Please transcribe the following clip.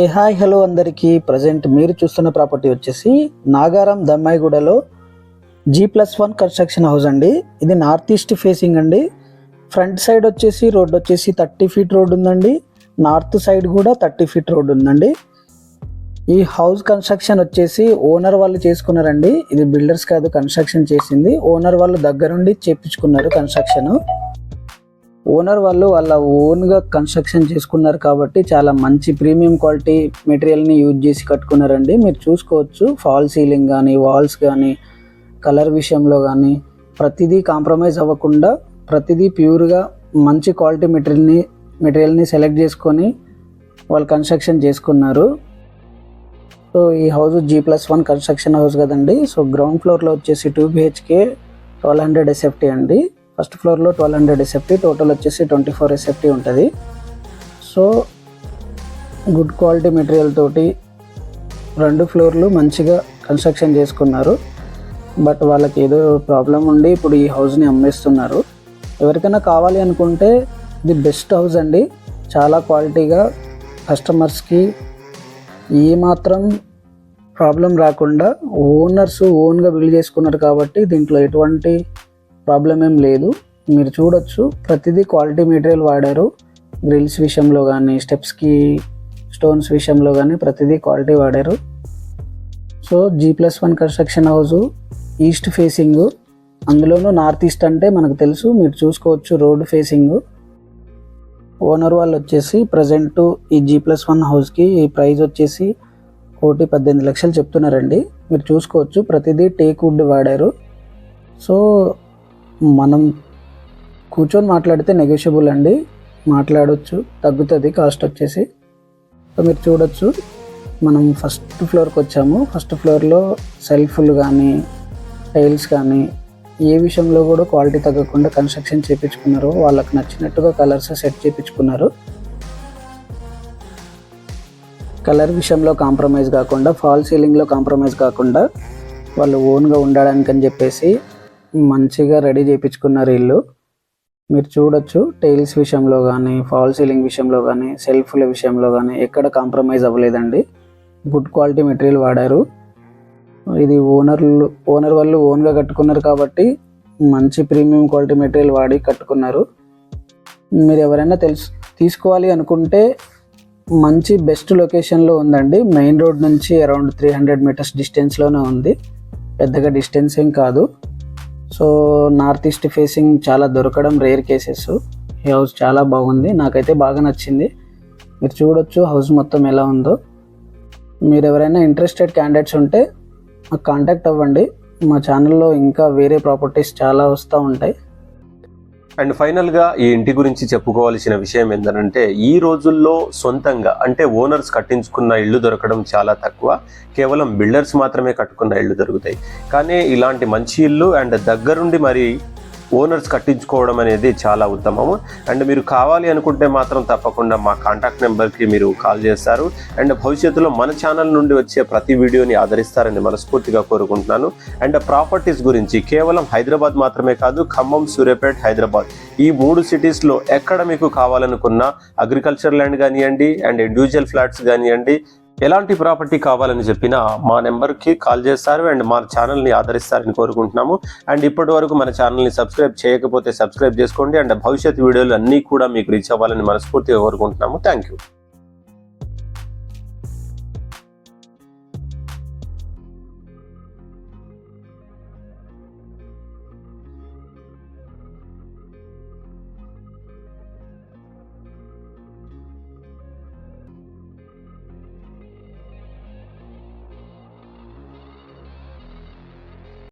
ఏ hi hello అందరికీ. Present మీరు చూస్తున్న ప్రాపర్టీ వచ్చేసి Nagaram దమ్మాయిగూడలో G plus one construction house అండి. ఇది నార్త్ ఈస్ట్ ఫేసింగ్ అండి. ఫ్రంట్ సైడ్ వచ్చేసి రోడ్ వచ్చేసి థర్టీ ఫీట్ రోడ్ ఉందండి. నార్త్ సైడ్ కూడా థర్టీ ఫీట్ రోడ్ ఉందండి. ఈ హౌస్ కన్స్ట్రక్షన్ వచ్చేసి ఓనర్ వాళ్ళు చేసుకున్నారండి. ఇది బిల్డర్స్ కాదు కన్స్ట్రక్షన్ చేసింది. ఓనర్ వాళ్ళు దగ్గరుండి చేపించుకున్నారు కన్స్ట్రక్షన్. ఓనర్ వాళ్ళు వాళ్ళ ఓన్గా కన్స్ట్రక్షన్ చేసుకున్నారు కాబట్టి చాలా మంచి ప్రీమియం క్వాలిటీ మెటీరియల్ని యూజ్ చేసి కట్టుకున్నారండి. మీరు చూసుకోవచ్చు ఫాల్ సీలింగ్ కానీ వాల్స్ కానీ కలర్ విషయంలో కానీ ప్రతిదీ కాంప్రమైజ్ అవ్వకుండా ప్రతిదీ ప్యూర్గా మంచి క్వాలిటీ మెటీరియల్ని మెటీరియల్ని సెలెక్ట్ చేసుకొని వాళ్ళు కన్స్ట్రక్షన్ చేసుకున్నారు. సో ఈ house G plus one construction house కదండి. సో గ్రౌండ్ ఫ్లోర్లో వచ్చేసి two BHK twelve hundred SFT అండి. ఫస్ట్ ఫ్లోర్లో ట్వెల్వ్ హండ్రెడ్ ఎస్ఎఫ్టీ టోటల్ వచ్చేసి ట్వంటీ ఫోర్ ఎస్ఎఫ్టీ ఉంటుంది. సో గుడ్ క్వాలిటీ మెటీరియల్ తోటి రెండు ఫ్లోర్లు మంచిగా కన్స్ట్రక్షన్ చేసుకున్నారు. బట్ వాళ్ళకి ఏదో ప్రాబ్లం ఉండి ఇప్పుడు ఈ హౌస్ని అమ్మేస్తున్నారు. ఎవరికైనా కావాలి అనుకుంటే ఇది బెస్ట్ హౌస్ అండి. చాలా క్వాలిటీగా కస్టమర్స్కి ఏమాత్రం ప్రాబ్లం రాకుండా ఓనర్స్ ఓన్గా బిల్డ్ చేసుకున్నారు కాబట్టి దీంట్లో ఎటువంటి ప్రాబ్లం ఏం లేదు. మీరు చూడొచ్చు ప్రతిదీ క్వాలిటీ మెటీరియల్ వాడారు. గ్రిల్స్ విషయంలో కానీ స్టెప్స్కి స్టోన్స్ విషయంలో కానీ ప్రతిదీ క్వాలిటీ వాడారు. So G plus one construction house east facing అందులోనూ నార్త్ ఈస్ట్ అంటే మనకు తెలుసు మీరు చూసుకోవచ్చు రోడ్ ఫేసింగ్ ఓనర్ వాళ్ళు వచ్చేసి ప్రజెంట్ ఈ జీ ప్లస్ వన్ హౌస్కి ఈ ప్రైస్ వచ్చేసి కోటి పద్దెనిమిది లక్షలు చెప్తున్నారండి. మీరు చూసుకోవచ్చు ప్రతిదీ టేక్ వుడ్ వాడారు. సో మనం కూర్చొని మాట్లాడితే నెగోషియబుల్ అండి. మాట్లాడవచ్చు తగ్గుతుంది కాస్ట్ వచ్చేసి. సో మీరు చూడొచ్చు మనం ఫస్ట్ ఫ్లోర్కి వచ్చాము. ఫస్ట్ ఫ్లోర్లో సెల్ఫ్లు కానీ టైల్స్ కానీ ఏ విషయంలో కూడా క్వాలిటీ తగ్గకుండా కన్స్ట్రక్షన్ చేయించుకున్నారు వాళ్ళకి నచ్చినట్టుగా కలర్స్ సెట్ చేయించుకున్నారు కలర్ విషయంలో కాంప్రమైజ్ కాకుండా ఫాల్ సీలింగ్లో కాంప్రమైజ్ కాకుండా వాళ్ళు ఓన్గా ఉండడానికి అని చెప్పేసి మంచిగా రెడీ చేయించుకున్నారు ఇల్లు. మీరు చూడొచ్చు టైల్స్ విషయంలో కానీ ఫాల్ సీలింగ్ విషయంలో కానీ సెల్ఫ్ల విషయంలో కానీ ఎక్కడ కాంప్రమైజ్ అవ్వలేదండి. గుడ్ క్వాలిటీ మెటీరియల్ వాడారు. ఇది ఓనర్లు ఓనర్ వాళ్ళు ఓన్గా కట్టుకున్నారు కాబట్టి మంచి ప్రీమియం క్వాలిటీ మెటీరియల్ వాడి కట్టుకున్నారు. మీరు ఎవరైనా తెలుసు తీసుకోవాలి అనుకుంటే మంచి బెస్ట్ లొకేషన్లో ఉందండి. మెయిన్ రోడ్ నుంచి అరౌండ్ త్రీ హండ్రెడ్ మీటర్స్ డిస్టెన్స్లోనే ఉంది. పెద్దగా డిస్టెన్స్ ఏం కాదు. సో నార్త్ ఈస్ట్ ఫేసింగ్ చాలా దొరకడం రేర్ కేసెస్. ఈ హౌస్ చాలా బాగుంది. నాకైతే బాగా నచ్చింది. మీరు చూడొచ్చు హౌస్ మొత్తం ఎలా ఉందో. మీరు ఎవరైనా ఇంట్రెస్టెడ్ క్యాండిడేట్స్ ఉంటే మాకు కాంటాక్ట్ అవ్వండి. మా ఛానల్లో ఇంకా వేరే ప్రాపర్టీస్ చాలా వస్తూ ఉంటాయి. అండ్ ఫైనల్గా ఈ ఇంటి గురించి చెప్పుకోవాల్సిన విషయం ఏంటంటే ఈ రోజుల్లో సొంతంగా అంటే ఓనర్స్ కట్టించుకున్న ఇల్లు దొరకడం చాలా తక్కువ. కేవలం బిల్డర్స్ మాత్రమే కట్టుకున్న ఇల్లు దొరుకుతాయి. కానీ ఇలాంటి మంచి ఇల్లు అండ్ దగ్గరుండి మరి ఓనర్స్ కట్టించుకోవడం అనేది చాలా ఉత్తమము. అండ్ మీరు కావాలి అనుకుంటే మాత్రం తప్పకుండా మా కాంటాక్ట్ నెంబర్కి మీరు కాల్ చేస్తారు. అండ్ భవిష్యత్తులో మన ఛానల్ నుండి వచ్చే ప్రతి వీడియోని ఆదరిస్తారని మనస్ఫూర్తిగా కోరుకుంటున్నాను. అండ్ ప్రాపర్టీస్ గురించి కేవలం హైదరాబాద్ మాత్రమే కాదు ఖమ్మం సూర్యాపేట హైదరాబాద్ ఈ మూడు సిటీస్లో ఎక్కడ మీకు కావాలనుకున్న అగ్రికల్చర్ ల్యాండ్ కానివ్వండి అండ్ ఇండివిజువల్ ఫ్లాట్స్ కానివ్వండి ఎలాంటి ప్రాపర్టీ కావాలని చెప్పినా మా నెంబర్కి కాల్ చేస్తారు అండ్ మా ఛానల్ని ఆదరిస్తారని కోరుకుంటున్నాము. అండ్ ఇప్పటి వరకు మన ఛానల్ని సబ్స్క్రైబ్ చేయకపోతే సబ్స్క్రైబ్ చేసుకోండి అండ్ భవిష్యత్ వీడియోలు అన్నీ కూడా మీకు రీచ్ అవ్వాలని మనస్ఫూర్తిగా కోరుకుంటున్నాము. Thank you